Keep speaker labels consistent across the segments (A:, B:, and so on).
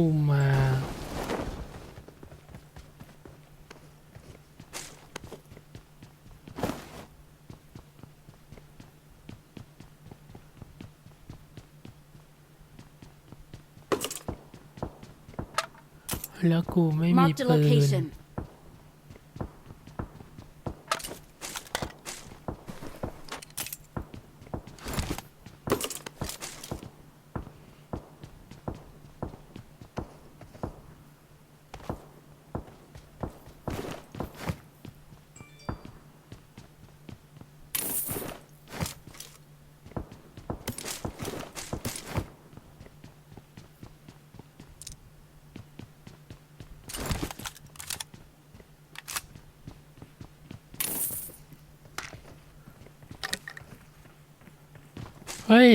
A: คุมมา แล้วกูไม่มี
B: Marked a
A: ปืน
B: location.
A: เฮ้ย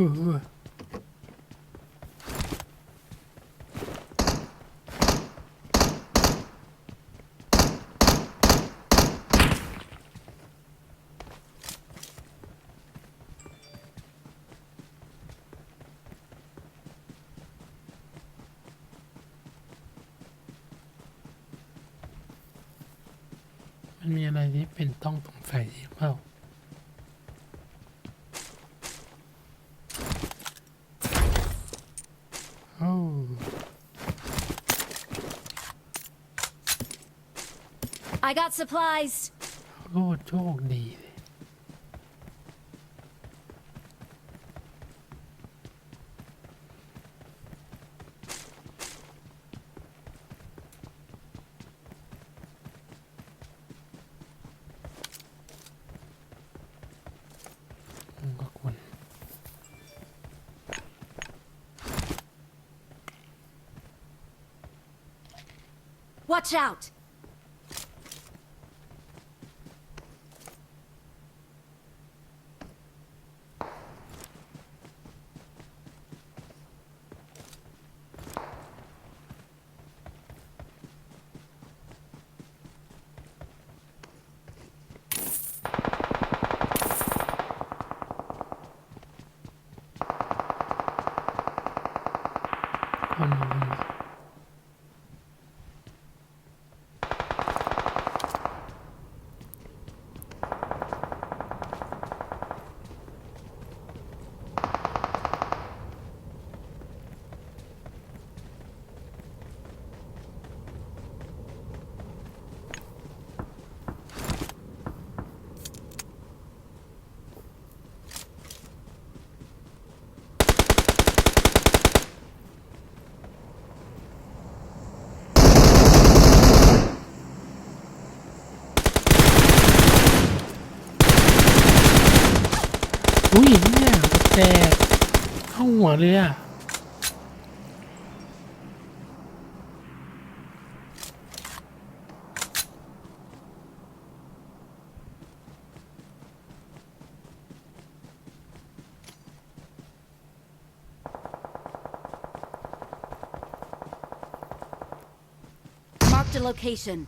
A: มันมีอะไรที่เป็นต้องสงสัยอีกเปล่า
B: I got supplies.
A: โคตรโชคดีเลย มันก็ควร
B: Watch out.
A: วเลยอ่ะ
B: Marked a location.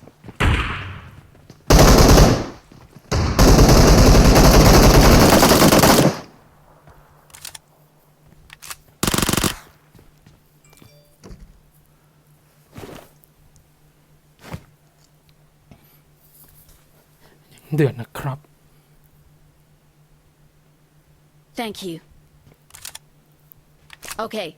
A: เดือดนะครับ
B: Thank you. Okay.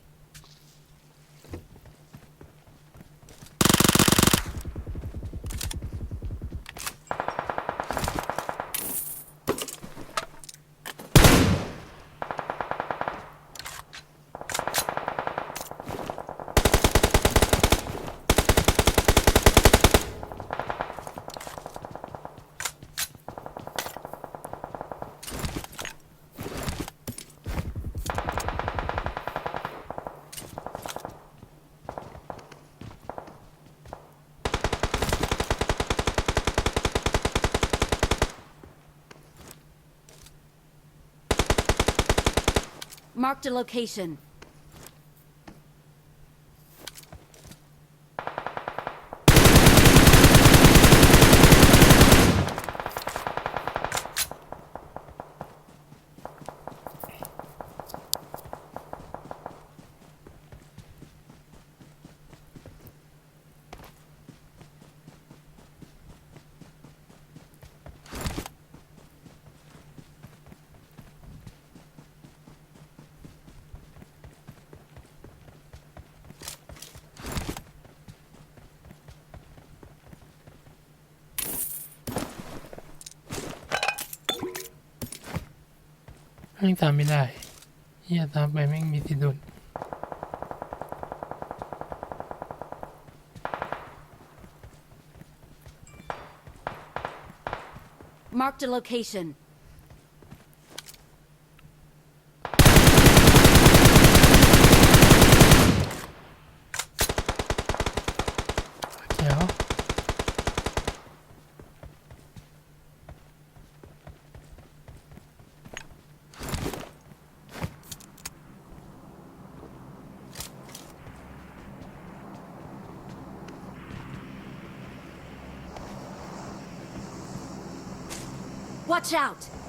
B: Marked a location.
A: แม่งตามไม่ได้เฮียตามไปแม่งมีสิทธิ์โดน
B: Marked a location. Watch out!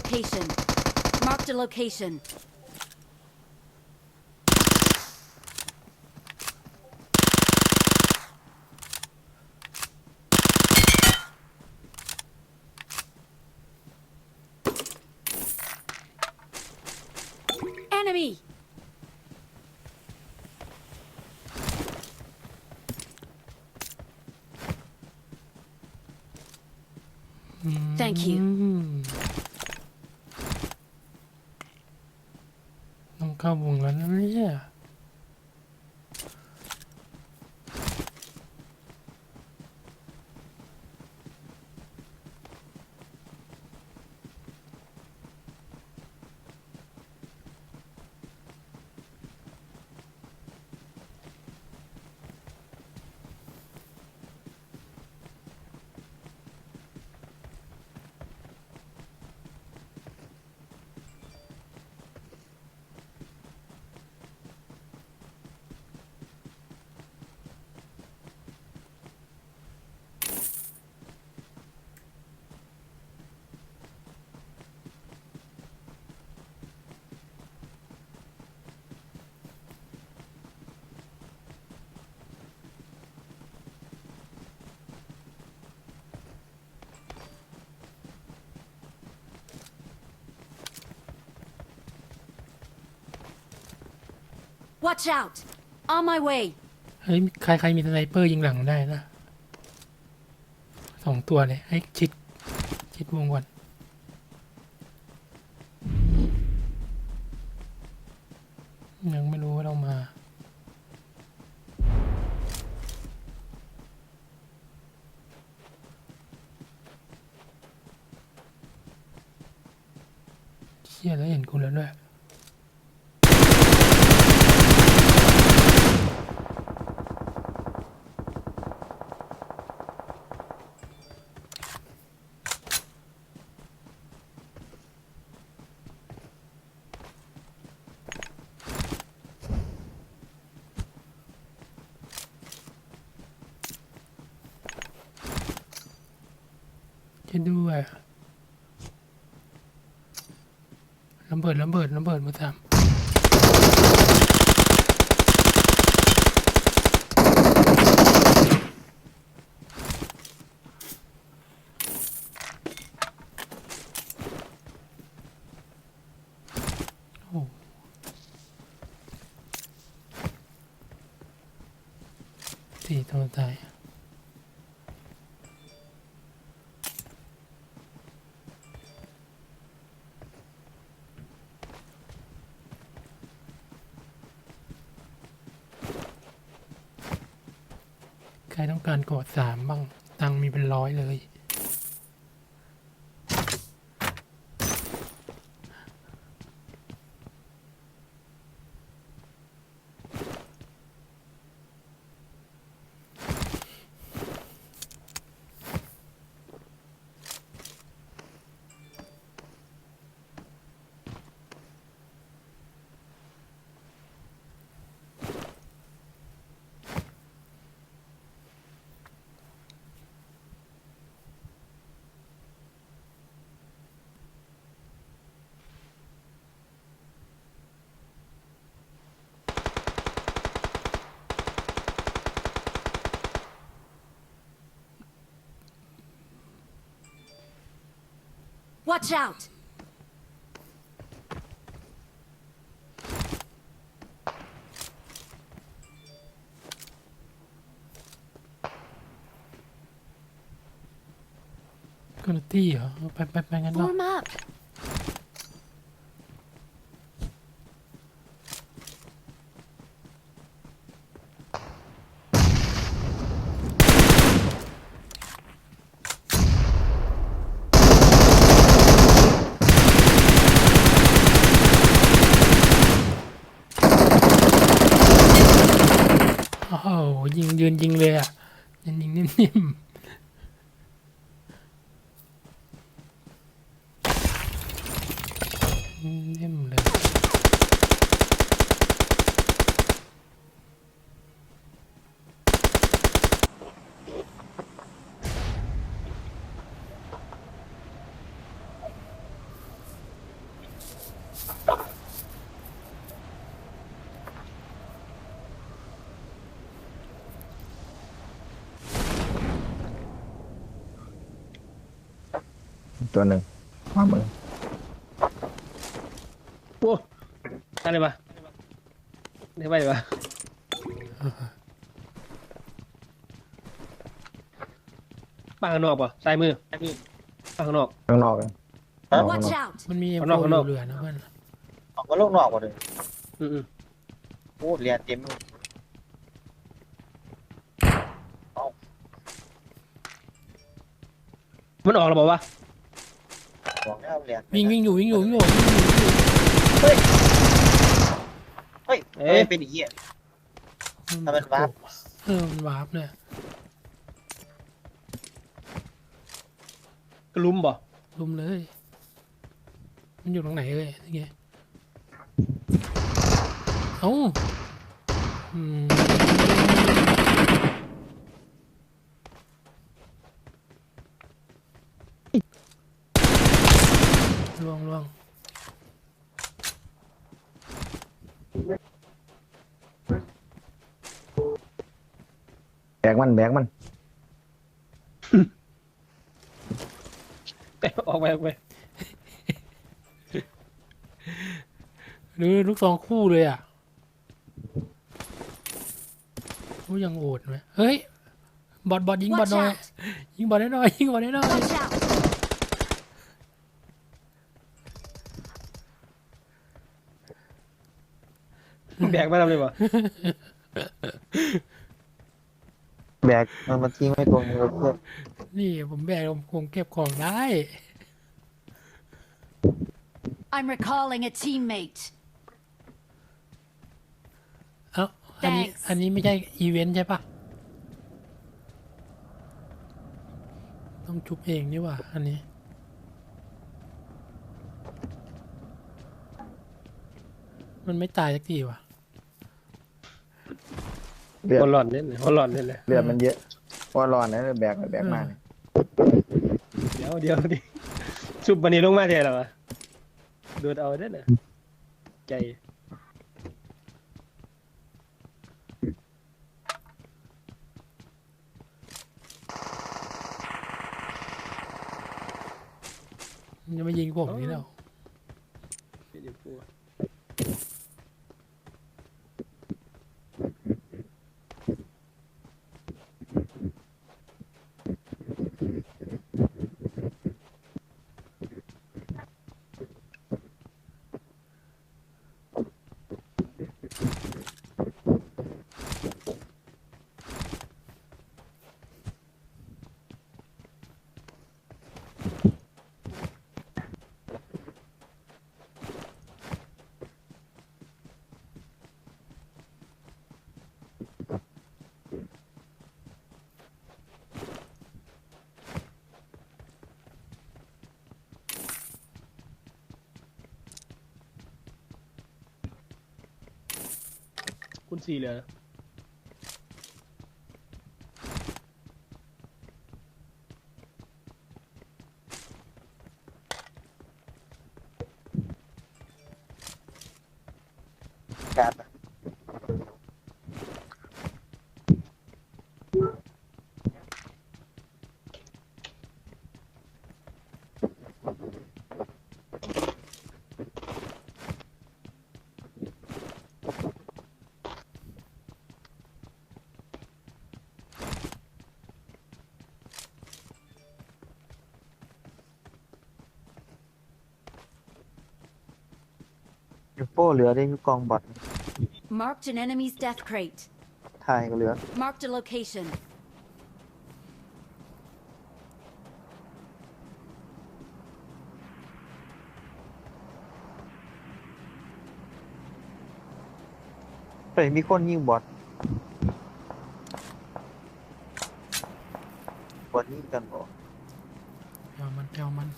B: Location. Marked a location. Enemy! Thank you
A: เข้าวงแล้วนะ
B: Watch out! On my way!
A: เฮ้ยใครใครมีสไนเปอร์ยิงหลังได้นะสองตัวเลยให้ชิดชิดวงก่อนยังไม่รู้ว่าเรามาเชี่ยแล้วเห็นคุณแล้วด้วย จะด้วย ระเบิดระเบิดระเบิดมาทำโอ้สี่ตัวตาย การกดสามบ้าง ตังมีเป็นร้อยเลย
B: Watch out!
A: คุณตี้เหรอไปไปไปงั้นเนาะ
B: Form up!
A: โอ้โห ยิงยืนยิงเลยอะยืนยิงนิ่มๆนิ่มเลย
C: ตัวหนึ่งขวามือ
D: โอ้อะไรวะได้ไปวะปางข้างนอกป่ะซ้ายมือซ้ายมือปางข้างนอก
C: ข้างนอกเลยข้างนอก
B: Watch out!
A: มันมีเอ็ม
D: ข้างนอก
A: โฟ
D: ข้างนอก
A: เหลือนะเพื่อน
E: ออกมาลูกนอกหมดเลย
D: อืม
E: โอ้เรียนเต็ม
D: ๆมันออกแล้วบอกว่า
E: บอกแล้วเรียน
A: วิ่งวิ่งอยู่วิ่งอยู่วิ่งอยู่วิ่งอยู่วิ่งอยู่
E: เฮ้ยเฮ้ยเอ้ยเป็นอย่างเงี้ย ทำเป็นวาร์ป
A: เออมันวาร์ปเนี่ย
D: กระลุมบ่
A: ลุมเลย มันอยู่ตรงไหนเลยนี่ไงเอ้าอืม ล่วงล่วง
C: แบกมันแบกมัน
D: ออกไปออกไป
A: หรือลูกซองคู่เลยอะเขายังโอดไหมเฮ้ย บอดบอดยิงบอด
B: Watch
A: หน่อย
B: out!
A: ยิงบอดได้หน่อย ยิงบอดได้หน่อย
B: Watch out!
D: แบกมาทำเลยบ่
C: แบกมันมาทิ้งไว้ตรงรถเพื่อน
A: นี่ผมแบกผมคงเก็บของได้
B: I'm recalling a teammate.
A: เอ้าอันนี้
B: Thanks
A: อันนี้ไม่ใช่อีเวนต์ใช่ปะต้องชุบเองนี่หว่า อันนี้ มันไม่ตายสักทีว่ะ
C: เลือด
D: หัวหลอนเนี่ยหัวหลอนเนี่ยเลย
C: เลือดมันเยอะว่าร้อนนะแบกไปแบกมาเนี่ย
D: เดี๋ยวเดี๋ยวดิชุบบันนี้ลงมาเท่าไหร่วะโดดเอาได้อน่ะใจ
A: มันจะมายิงผมนี่แล้ว
D: เดี๋ยวพูด คุณสี่เหลือ
C: ป้เหลือได้ยูกองบอด
B: Marked an enemy's death crate.
C: ไทยก็เหลือ
B: Marked a location.
C: เฮ้ยมีคนยิงบอดบอดยิงกันบ่
A: เอามันเอามัน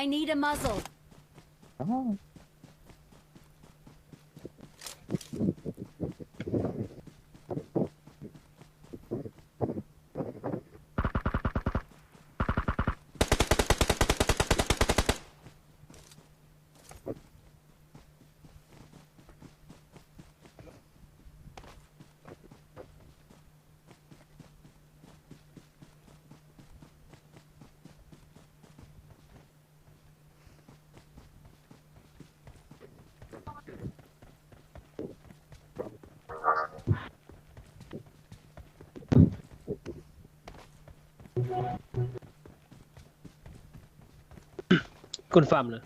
B: I need a muzzle.
C: อ้าว
D: คุณฟาร์มเลย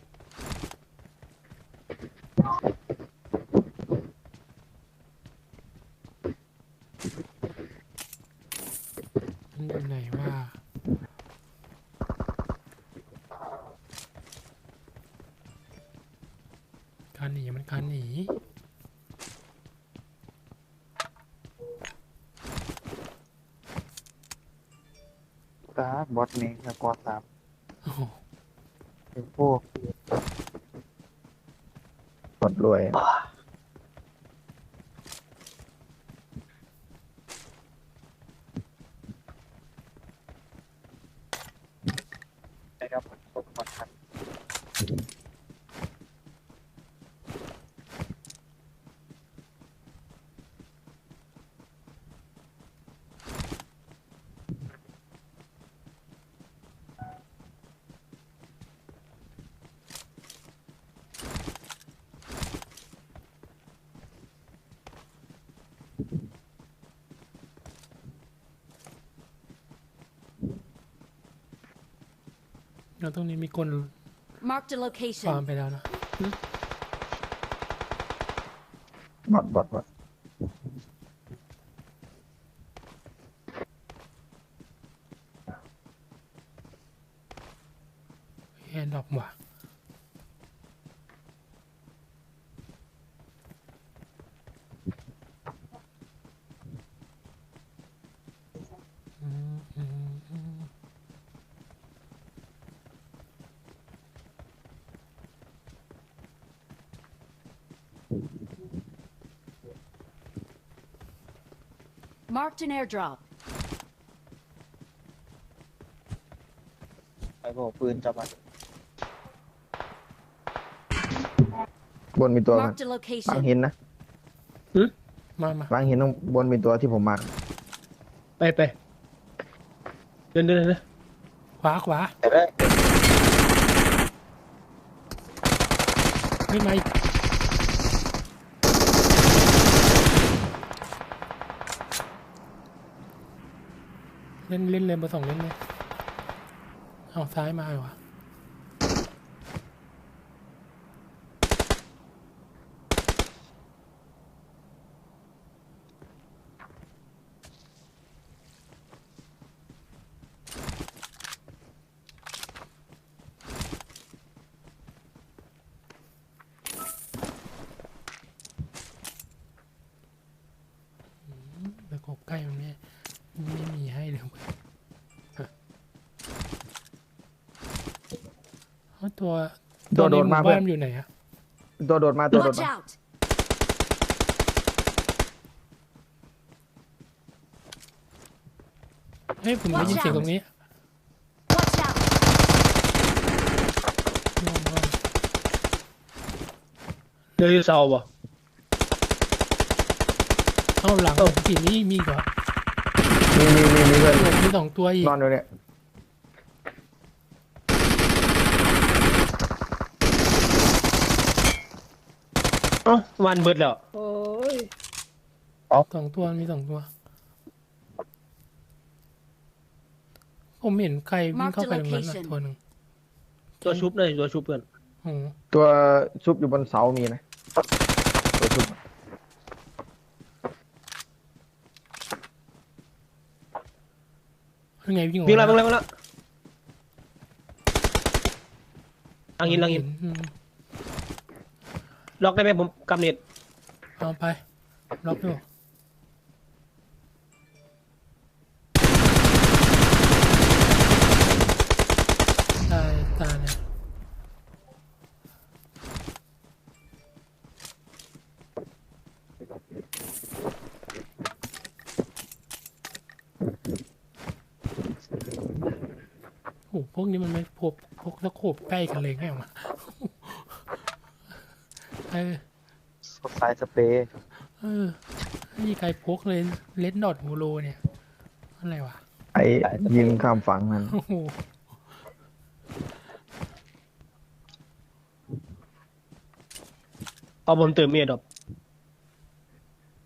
A: มันอยู่ไหนว่าการหนีมันการหนี
C: ตาบอดเมงแล้วก็ตาม
A: โอ้โห
C: ยูโป้บอดรวย
E: นะ
A: แล้วตรงนี้มีคน
B: Marked a
A: ฟาร์ม
B: location.
A: ไปแล้วนะ
C: บอดบอดบอด
A: แอนดอกว่ะอืมอืมอืม
B: Marked an airdrop.
E: ไอ้พวกปืนจับมัน
C: บนมีตัวมัน
B: Marked a
C: บาง
B: location.
C: หินนะ
A: มามา
C: บางหินตรงบนมีตัวที่ผมมาร์ค
D: ไปไปเดินเดินเดิน
A: ขวาขวา
E: แต่ได้
A: ไม่ไม่ เล่นเล่นเลยเบอร์สองเล่นเลยเอาซ้ายมาเหรอวะแต่กบใกล้มันไม่ ไม่มีให้เลยเว้ยฮะเอาตัว
C: โดดโดด
A: ในห
C: มา
A: บ้
C: เพื่อน
A: นอยู่ไหนอะ
C: ตัวโดดมาตัวโดด
B: Watch
C: มา
B: out!
A: เฮ้ยผมได้ยิน
B: Watch
A: เสียง
B: out
A: ตรงนี้
B: Watch out!
A: ลงมา
D: เดินอยู่เสาบ่
A: เข้าหลังสีนี้มีอีกเหรอ
C: มีมีมีมีเพื่อน
A: โอ้มีสองตัวอีก
C: นอนอยู่เนี่ย
D: เอ้าวันเบิดแล้ว
A: สองตัวมีสองตัว ผมเห็นใครวิ่งเข้าไปตรงนั้นน่ะ
B: Mark the location
A: ตัวหนึ่ง
D: ตัวชุบเลยตัวชุบเพื่อน
A: โอ้โห
C: ตัวซุปอยู่บนเสามีนะตัวซุป
A: ยังไงวิ่งออก
D: วิ่งแล้ว
A: มา
D: วิ่งแล้ววิ่งแล้วลังหินลังหิน
A: อืม
D: ล็อกได้ไหมผมกำเน็ต
A: เอาไปล็อกอยู่ตายตายเลยโอ้โหพ วกนี้มันไม่พกพกตะโขบใกล้กันเลยไงวะเออ
C: สดสายสเปรย์
A: เออไม่มีใครพกเลยเลดดอทโฮโลเนี่ยอะไรวะ
C: ไอ้ยิงข้ามฝั่งมัน
A: โอ้โห
D: เอาผมเติมเมียดอก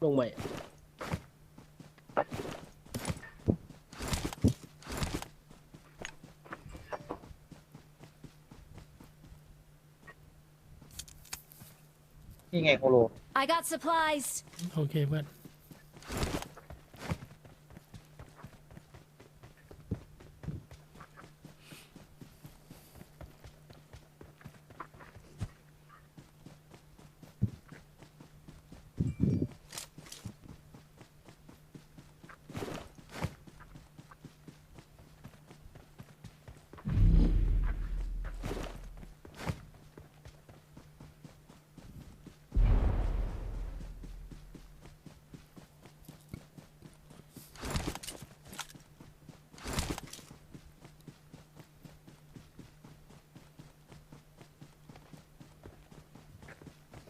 D: ลงใหม่
E: นี่ไงโคโล
B: I got supplies.
A: โอเคเพื่อน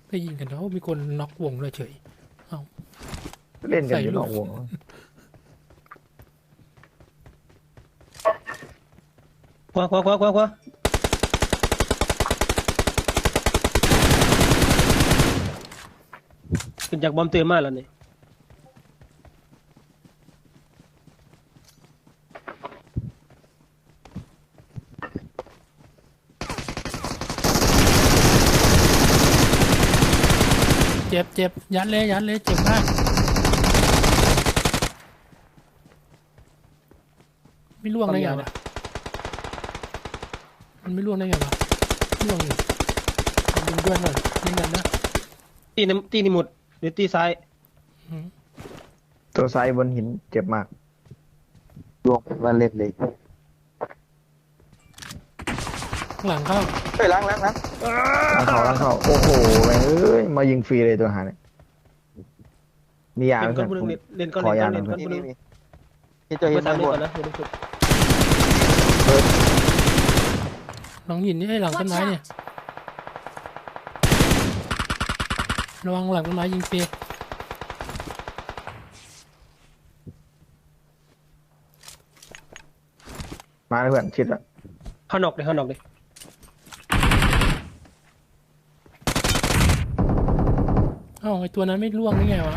A: ไปยิงกันแล้วมีคนน็อกวงเลยเฉย
C: เล่นกันอยู่
A: ใส่ลู
C: น
A: ก
C: อกวง
D: ขวาขวาขวาขวาขวาขึ้นจากบอมเติมมาแล้วนี่
A: จ็บ เจ็บยัดเลยยัดเลยเจ็บมากไม่ล่วงได้ไงวะมันไม่ล่วงได้ไงวะล่วงอยู่ดึงด้วยหน่อยยิงกันนะ
D: ตีน้ำตีนี่หมดเดี๋ยวตีซ้าย
A: อืม
C: ตัวซ้ายบนหินเจ็บมากดวงว่าเล็ดเลย
A: ข้าง หลังเข้า
C: เฮ้ยล้างล้างล้างล้างเขาล้างเขาโอ้โหแม่งเอ้ยมายิงฟรีเลยตัวหาเนี่ยมียา
D: เล่
C: ไหม
D: นก้
C: เพื่
D: อ
C: อนน
D: บุญงเล่นก้อน
C: ขอ
D: เล่น
C: ยา
D: ก้อน
C: หน่
D: เล่
C: อย
D: นก้อนบุญง
E: ที่ตัวเห็
D: เบอนร์สาม
E: ด้าน
D: เล่น
E: บ
D: ก่อนนนะเดี๋ยวดูสุด
A: หลังหินนี่ไอ้ยหลังต้น
B: Watch
A: ไม้เนี่ย
B: out!
A: ระวังหลังต้นไม้ยิงฟรี
C: มาเลยเพื่อนชิดละ
D: เข้านอกเลยเข้านอกเลย
A: เอ้า ไอ้ตัวนั้นไม่ล่วงได้ไงวะ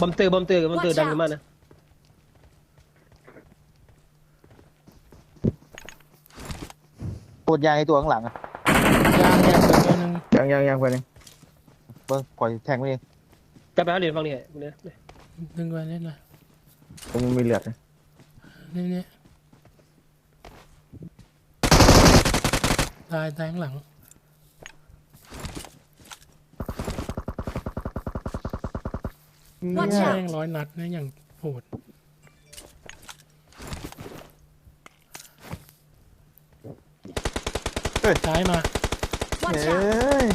D: บอมเตอร์บอมเตอร์บอมเตอร์
B: Watch
D: ดังขึ้นมานะ
E: ปวดยางในตัวข้างหลังอะ
A: ยางเนี่ยตัวนึง
C: ยังยังยังเพื่อนยัง
E: เบิ้งปล่อยแทงไปเอง
D: จะไปหาเหรียญฟังนี่เนี่ย
A: ดึงไว้เล่นหน่อย
C: ผมมีเลือดนะ
A: นี่นี่ตายตายข้างหลัง
B: Watch
A: แม่
B: out
A: งร้อยนัดนะอย่างโหดซ้ายมา
B: Watch
C: เฮ้
B: out!
C: ย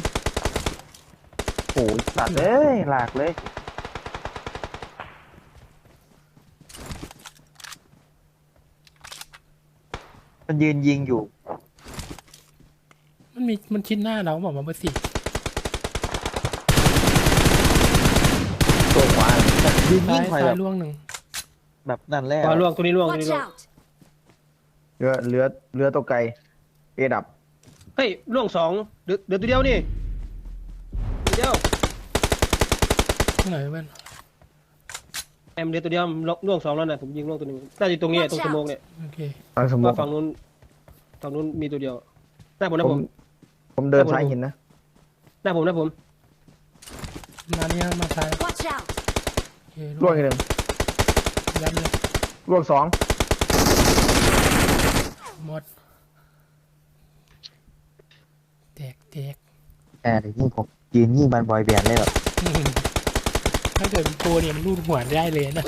C: โอ้ยสัตว์เอ้ย หลากเลย
E: มันยืนยิงอยู่
A: มันมีมันชิดหน้าเราบอกมาเบอร์สี่
C: ตัวขวา
E: ยืนยิ
A: ซ้างย
E: คอย
A: ซ้า
E: แบ
A: ย
E: บ
A: ล่วงหนึ่ง
E: แบบนั่นแหละ
D: ขวาล่วงตัวนี้ล่วงตัว
B: Watch
D: นี้ล่วง
B: out!
C: เรือเรือเรือตัวไกล เอดับ
D: เฮ้ยล่วงสองเดือเดือตัวเดียวนี่ตัวเดียว
A: ข้างไหนเพื่อน
D: แอมเดือตัวเดียวล่วงสองแล้วนะผมยิงล่วงตัวหนึงน่าจะตรงนี้ตรงสมองเนี่ย
A: โอเค
C: ทางสมอ
D: ว่างฝั่งนู้นฝั่งนู้นมีตัวเดียวหน้าผมนะ
C: ผ
D: ผมม
C: ผมเดินซ้ายหินนะ
D: หน้าผมนะผม
A: มาเนี่ยมาซ้าย
B: Watch out!
A: โอเค
C: ล่วงอีกหนึ่ง
A: ยัดเลย
C: ล่วงสอง
A: หมดแตกแตก
E: แอบยิงผมยืนยิงมันบอยแบนด์เลยแบบ
A: อืมถ้าเกิดเป็นโปรเนี่ยมันรูดหัวได้เลยนะ